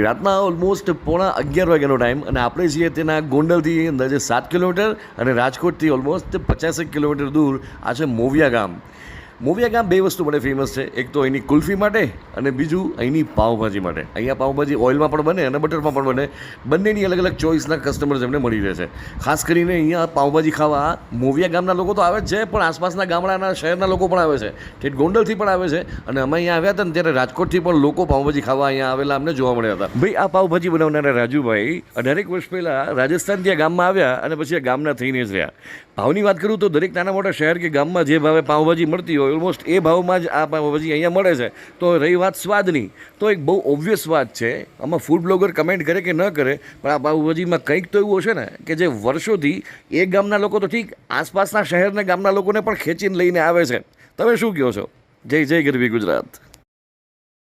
રાતના ઓલમોસ્ટ પોણા અગિયાર વાગ્યાનો ટાઈમ અને આપણે છીએ તેના ગોંડલથી અંદાજે સાત કિલોમીટર અને રાજકોટથી ઓલમોસ્ટ પચાસેક કિલોમીટર દૂર આ છે મોવિયા ગામ. મોવિયા ગામ બે વસ્તુ માટે ફેમસ છે. એક તો અહીંની કુલ્ફી માટે અને બીજું અહીંની પાઉંભાજી માટે. અહીંયા પાઉંભાજી ઓઇલમાં પણ બને અને બટરમાં પણ બને. બંનેની અલગ અલગ ચોઈસના કસ્ટમર્સ એમને મળી રહે છે. ખાસ કરીને અહીંયા પાઉંભાજી ખાવા મોવિયા ગામના લોકો તો આવે જ છે, પણ આસપાસના ગામડાના શહેરના લોકો પણ આવે છે. ઠેઠ ગોંડલથી પણ આવે છે અને અમે અહીંયા આવ્યા હતા ને ત્યારે રાજકોટથી પણ લોકો પાઉંભાજી ખાવા અહીંયા આવેલા અમને જોવા મળ્યા હતા. ભાઈ, આ પાઉંભાજી બનાવનારા રાજુભાઈ અઢારેક વર્ષ પહેલાં રાજસ્થાન ત્યાં ગામમાં આવ્યા અને પછી આ ગામના થઈને જ રહ્યા. ભાવની વાત કરું તો દરેક નાના મોટા શહેર કે ગામમાં જે ભાવે પાવભાજી મળતી હોય ઓલમોસ્ટ એ ભાવમાં જ આ પાવભાજી અહીંયા મળે છે. તો રહી વાત સ્વાદની. તો એક બહુ ઓબ્વિયસ વાત છે. આમાં ફૂડ બ્લોગર કમેન્ટ કરે કે ન કરે, પણ આ પાવભાજીમાં કંઈક તો એવું હશે ને, કે જે વર્ષોથી એ ગામના લોકો તો ઠીક, આસપાસના શહેરના ગામના લોકોને પણ ખેંચીને લઈને આવે છે. તમે શું કહો છો? જય જય ગરવી ગુજરાત.